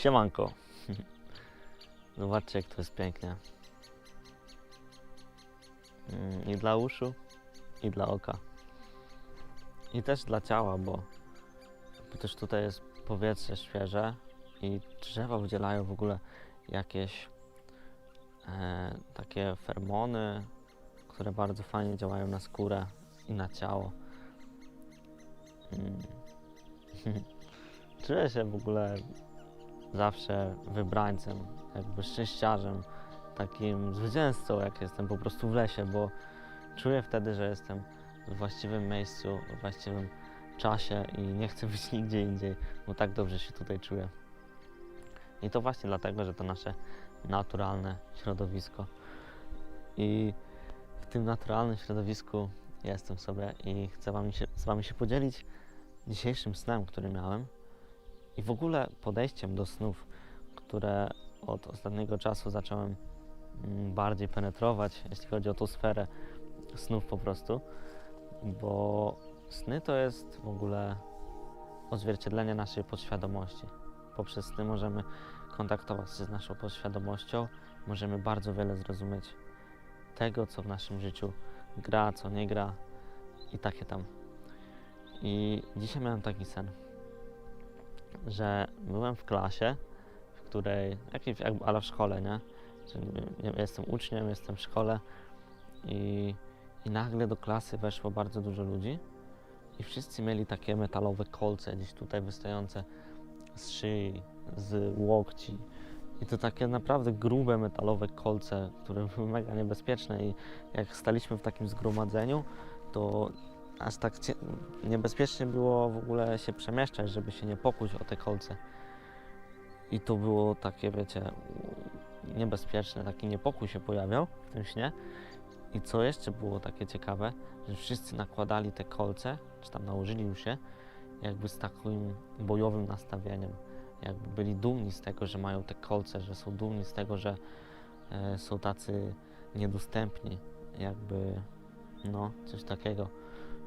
Siemanko. Zobaczcie, jak to jest pięknie. Mm, I dla uszu, i dla oka. I też dla ciała, bo, bo też tutaj jest powietrze świeże i drzewa wydzielają w ogóle jakieś e, takie fermony, które bardzo fajnie działają na skórę i na ciało. Mm. Czuję się w ogóle zawsze wybrańcem, jakby szczęściarzem, takim zwycięzcą, jak jestem po prostu w lesie, bo czuję wtedy, że jestem w właściwym miejscu, w właściwym czasie i nie chcę być nigdzie indziej, bo tak dobrze się tutaj czuję. I to właśnie dlatego, że to nasze naturalne środowisko. I w tym naturalnym środowisku jestem sobie i chcę wami się, z Wami się podzielić dzisiejszym snem, który miałem i w ogóle podejściem do snów, które od ostatniego czasu zacząłem mm, bardziej penetrować, jeśli chodzi o tą sferę snów po prostu, bo sny to jest w ogóle odzwierciedlenie naszej podświadomości. Poprzez sny możemy kontaktować się z naszą podświadomością, możemy bardzo wiele zrozumieć tego, co w naszym życiu gra, co nie gra i takie tam. I dzisiaj miałem taki sen, że byłem w klasie, w której, jakby, ale w szkole, nie- nie- jestem uczniem, jestem w szkole i, i nagle do klasy weszło bardzo dużo ludzi i wszyscy mieli takie metalowe kolce gdzieś tutaj wystające z szyi, z łokci. I to takie naprawdę grube metalowe kolce, które były mega niebezpieczne i jak staliśmy w takim zgromadzeniu, to aż tak niebezpiecznie było w ogóle się przemieszczać, żeby się nie pokuć o te kolce. I to było takie, wiecie, niebezpieczne, taki niepokój się pojawiał w tym śnie. I co jeszcze było takie ciekawe, że wszyscy nakładali te kolce, czy tam nałożyli już się, jakby z takim bojowym nastawieniem. Jakby byli dumni z tego, że mają te kolce, że są dumni z tego, że e, są tacy niedostępni. Jakby, no, coś takiego.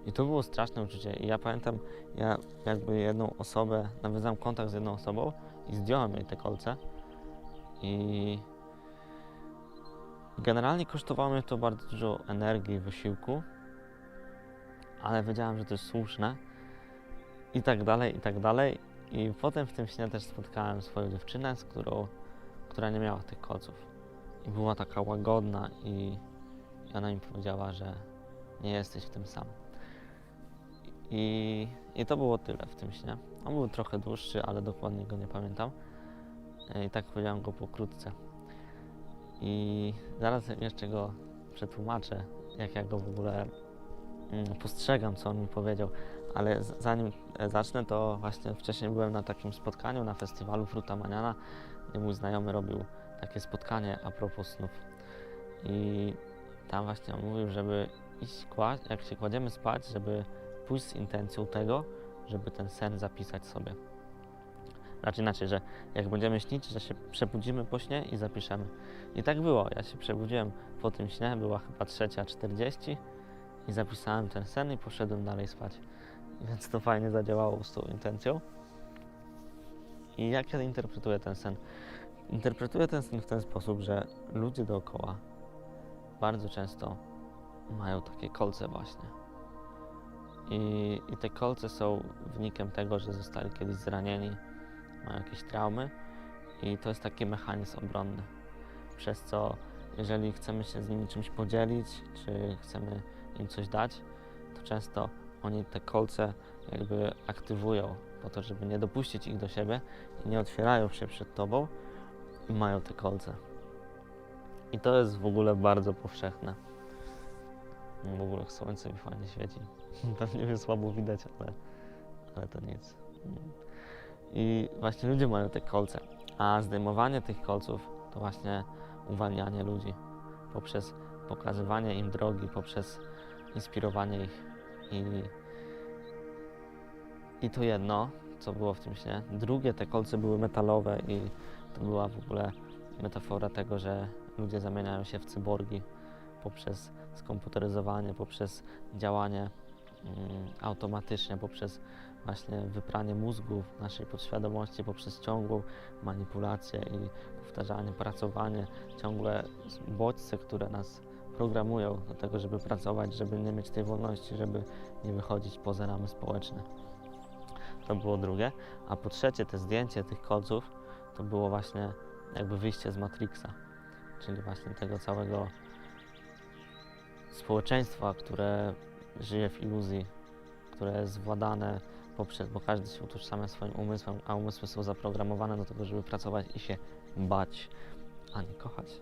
I to było straszne uczucie. I ja pamiętam, ja jakby jedną osobę, nawiązałem kontakt z jedną osobą i zdjąłem jej te kolce. I generalnie kosztowało mnie to bardzo dużo energii i wysiłku, ale wiedziałem, że to jest słuszne i tak dalej, i tak dalej. I potem w tym śnie też spotkałem swoją dziewczynę, z którą, która nie miała tych kolców. I była taka łagodna i, i ona mi powiedziała, że nie jesteś w tym sam. I, I to było tyle w tym śnie. On był trochę dłuższy, ale dokładnie go nie pamiętam. E, I tak powiedziałem go pokrótce. I zaraz jeszcze go przetłumaczę, jak ja go w ogóle mm, postrzegam, co on mi powiedział. Ale zanim e, zacznę, to właśnie wcześniej byłem na takim spotkaniu na festiwalu Fruta Maniana, gdzie mój znajomy robił takie spotkanie a propos snów. I tam właśnie on mówił, żeby iść kłaść, jak się kładziemy spać, żeby pójść z intencją tego, żeby ten sen zapisać sobie. Znaczy inaczej, że jak będziemy śnić, że się przebudzimy po śnie i zapiszemy. I tak było. Ja się przebudziłem po tym śnie, była chyba trzecia 40 i zapisałem ten sen i poszedłem dalej spać. Więc to fajnie zadziałało z tą intencją. I jak ja interpretuję ten sen? Interpretuję ten sen w ten sposób, że ludzie dookoła bardzo często mają takie kolce właśnie. I, I te kolce są wynikiem tego, że zostali kiedyś zranieni, mają jakieś traumy i to jest taki mechanizm obronny. Przez co jeżeli chcemy się z nimi czymś podzielić, czy chcemy im coś dać, to często oni te kolce jakby aktywują po to, żeby nie dopuścić ich do siebie i nie otwierają się przed tobą i mają te kolce. I to jest w ogóle bardzo powszechne. W ogóle słońce mi fajnie świeci. Pewnie mnie słabo widać, ale, ale to nic. I właśnie ludzie mają te kolce, a zdejmowanie tych kolców to właśnie uwalnianie ludzi poprzez pokazywanie im drogi, poprzez inspirowanie ich. I, I to jedno, co było w tym śnie. Drugie, te kolce były metalowe i to była w ogóle metafora tego, że ludzie zamieniają się w cyborgi poprzez skomputeryzowanie, poprzez działanie mm, automatycznie, poprzez właśnie wypranie mózgów naszej podświadomości poprzez ciągłą manipulację i powtarzanie, pracowanie, ciągłe bodźce, które nas programują do tego, żeby pracować, żeby nie mieć tej wolności, żeby nie wychodzić poza ramy społeczne. To było drugie. A po trzecie, te zdjęcie tych kolców to było właśnie jakby wyjście z Matrixa, czyli właśnie tego całego społeczeństwa, które żyje w iluzji, które jest władane poprzez, bo każdy się utożsamia swoim umysłem, a umysły są zaprogramowane do tego, żeby pracować i się bać, a nie kochać.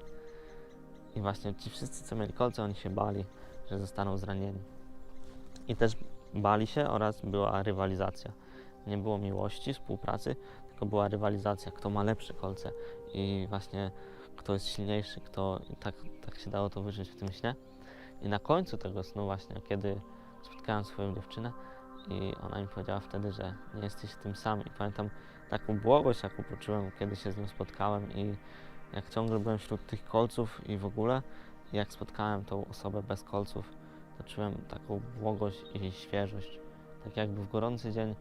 I właśnie ci wszyscy, co mieli kolce, oni się bali, że zostaną zranieni. I też bali się oraz była rywalizacja. Nie było miłości, współpracy, tylko była rywalizacja, kto ma lepsze kolce i właśnie kto jest silniejszy, kto tak, tak się dało to wyżyć w tym śnie. I na końcu tego snu właśnie, kiedy spotkałem swoją dziewczynę i ona mi powiedziała wtedy, że nie jesteś tym sam. I pamiętam taką błogość, jaką poczułem, kiedy się z nią spotkałem i jak ciągle byłem wśród tych kolców i w ogóle, jak spotkałem tą osobę bez kolców, to czułem taką błogość i świeżość. Tak jakby w gorący dzień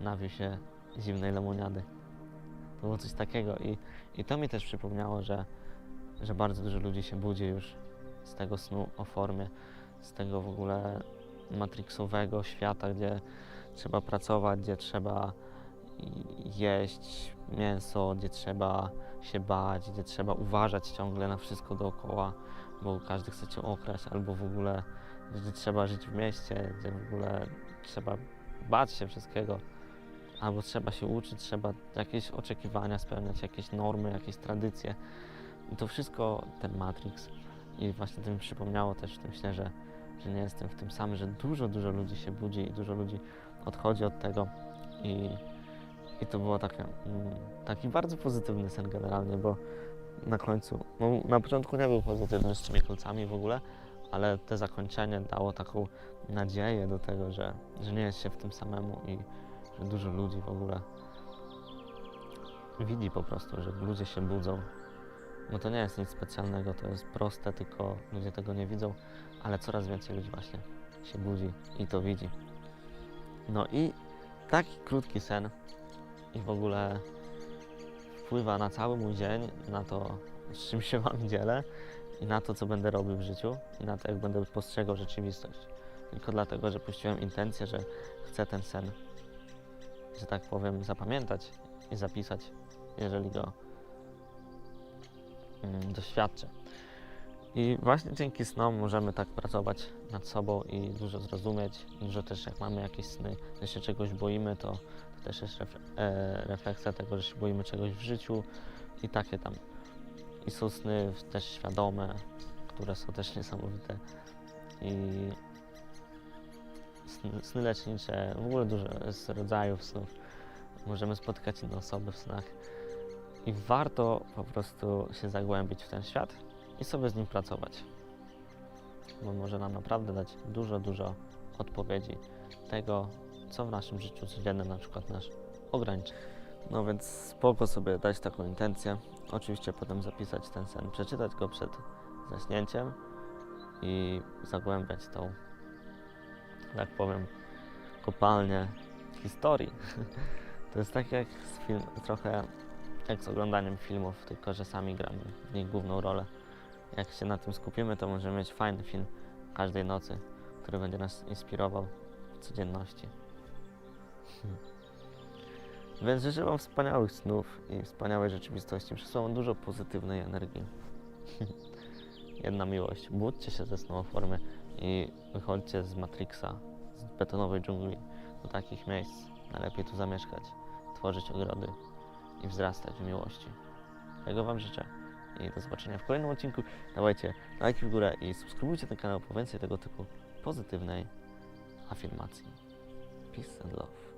nawił się zimnej lemoniady. To było coś takiego i, i to mi też przypomniało, że, że bardzo dużo ludzi się budzi już z tego snu o formie, z tego w ogóle matrixowego świata, gdzie trzeba pracować, gdzie trzeba jeść mięso, gdzie trzeba się bać, gdzie trzeba uważać ciągle na wszystko dookoła, bo każdy chce cię okraść, albo w ogóle gdzie trzeba żyć w mieście, gdzie w ogóle trzeba bać się wszystkiego, albo trzeba się uczyć, trzeba jakieś oczekiwania spełniać, jakieś normy, jakieś tradycje. I to wszystko ten Matrix. I właśnie to mi przypomniało też w tym śnie, że, że nie jestem w tym sam, że dużo, dużo ludzi się budzi i dużo ludzi odchodzi od tego. I, i to takie, mm, taki bardzo pozytywny sen generalnie, bo na końcu, no na początku nie był pozytywny z tymi kolcami w ogóle, ale te zakończenie dało taką nadzieję do tego, że, że nie jest się w tym samemu i że dużo ludzi w ogóle widzi po prostu, że ludzie się budzą. Bo to nie jest nic specjalnego, to jest proste, tylko ludzie tego nie widzą, ale coraz więcej ludzi właśnie się budzi i to widzi. No i taki krótki sen i w ogóle wpływa na cały mój dzień, na to, z czym się Wam dzielę i na to, co będę robił w życiu i na to, jak będę postrzegał rzeczywistość. Tylko dlatego, że puściłem intencję, że chcę ten sen, że tak powiem, zapamiętać i zapisać, jeżeli go mm, doświadczę. I właśnie dzięki snom możemy tak pracować nad sobą i dużo zrozumieć. Dużo też jak mamy jakieś sny, że się czegoś boimy, to, to też jest ref, e, refleksja tego, że się boimy czegoś w życiu i takie tam. I są sny też świadome, które są też niesamowite. I sny, sny lecznicze, w ogóle dużo jest rodzajów snów. Możemy spotkać inne osoby w snach. I warto po prostu się zagłębić w ten świat i sobie z nim pracować. Bo może nam naprawdę dać dużo, dużo odpowiedzi tego, co w naszym życiu codziennym na przykład nas ogranicza. No więc spoko sobie dać taką intencję. Oczywiście potem zapisać ten sen, przeczytać go przed zaśnięciem i zagłębiać tą, tak powiem, kopalnię historii. To jest tak jak z film, trochę jak z oglądaniem filmów, tylko że sami gramy w nich główną rolę. Jak się na tym skupimy, to możemy mieć fajny film każdej nocy, który będzie nas inspirował w codzienności. Więc życzę Wam wspaniałych snów i wspaniałej rzeczywistości. Przesyłam dużo pozytywnej energii. Jedna miłość. Budźcie się ze snu formy i wychodźcie z Matrixa, z betonowej dżungli do takich miejsc. Najlepiej tu zamieszkać, tworzyć ogrody i wzrastać w miłości. Tego Wam życzę i do zobaczenia w kolejnym odcinku. Dawajcie lajki w górę i subskrybujcie ten kanał po więcej tego typu pozytywnej afirmacji. Peace and love.